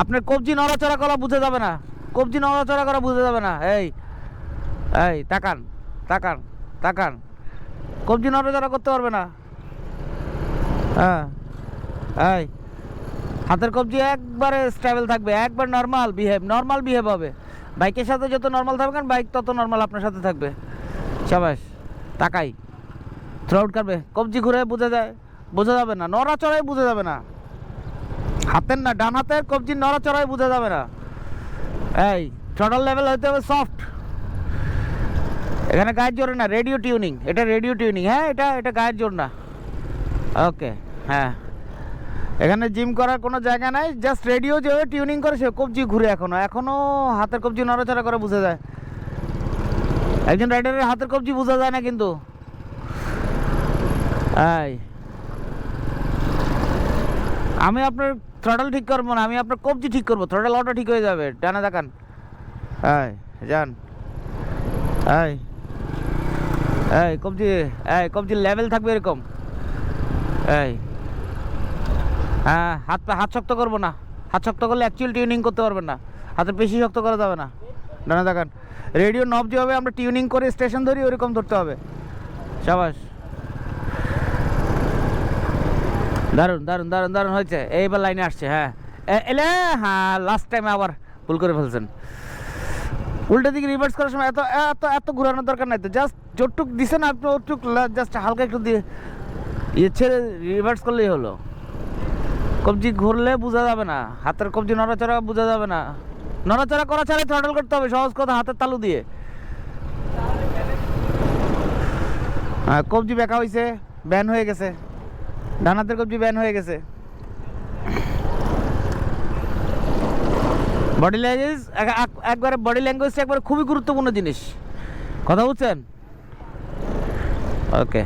আপনার কবজি নড়াচড়া করা বুঝে যাবে না। কবজি নড়াচড়া করা বুঝে যাবে না। এই এই, তাকান তাকান তাকান। কবজি নড়াচড়া করতে পারবে না। হ্যাঁ এই, হাতের কবজি একবারে স্টেবল থাকবে, একবার নর্মাল বিহেভ নর্মাল বিহেভ হবে। বাইকের সাথে যত নর্মাল থাকবেন, বাইক তত নর্মাল আপনার সাথে থাকবে। সাবাস, তাকাই। থ্রোট করবে। কবজি ঘুরে বুঝে যায়, বোঝা যাবে না। নড়াচড়াই বুঝে যাবে না। হাতের না, ডান হাতের কবজি নড়াচড়াই বুঝে যাবে না। এই থ্রটল লেভেল হইতে হবে সফট এখানে গায়ের জোরে না রেডিও টিউনিং এটা রেডিও টিউনিং হ্যাঁ এটা এটা গায়ের জোর না। ওকে হ্যাঁ। এখানে জিম করার কোনো জায়গা নাই জাস্ট রেডিও যেভাবে টিউনিং করে সে কবজি ঘুরে এখনও। এখনও হাতের কবজি নড়াচড়া করে বোঝা যায়। একজন রাইডারের হাতের কবজি বোঝা যায় না কিন্তু। এই আমি আপনার থ্রটল ঠিক করব না, আমি আপনার কবজি ঠিক করব থ্রটল অটো ঠিক হয়ে যাবে, ডানে দেখান। এই, যান। এই এই, কবজি, এই কবজির লেভেল থাকবে এরকম। এই হ্যাঁ হাত পা- হাত শক্ত করব না, হাত শক্ত করলে অ্যাকচুয়াল টিউনিং করতে পারবেন না, হাতের পেশি শক্ত করা যাবে না। ডানা দেখান। রেডিও নব যেভাবে আমরা টিউনিং করে স্টেশন ধরি, ওরকম ধরতে হবে। সাবাস। দারুণ দারুণ দারুণ দারুণ হয়েছে। এইবার লাইনে আসছে হ্যাঁ। এলে হ্যাঁ লাস্ট টাইমে আবার ভুল করে ফেলছেন। উল্টো দিকে রিভার্স করার সময় এত এত এত ঘোরানোর দরকার নাই তো। জাস্ট যতটুক দিছেন আপনি ওটুক জাস্ট হালকা একটু দিয়ে ইয়ে ছেড়ে রিভার্স করলেই হলো। কবজি ঘুরলে বোঝা যাবে না। হাতের কবজি নড়াচড়া বোঝা যাবে না। নড়াচড়া করা ছাড়াই থ্রটল করতে হবে, সহজ কথা, হাতের তালু দিয়ে। হ্যাঁ কবজি বেঁকা হয়েছে ব্যান হয়ে গেছে। ডান হাতের কবজি ব্যান হয়ে গেছে। বডি ল্যাঙ্গুয়েজ একবারে বডি ল্যাঙ্গুয়েজটা একবারে খুবই গুরুত্বপূর্ণ জিনিস। কথা বলছেন? ওকে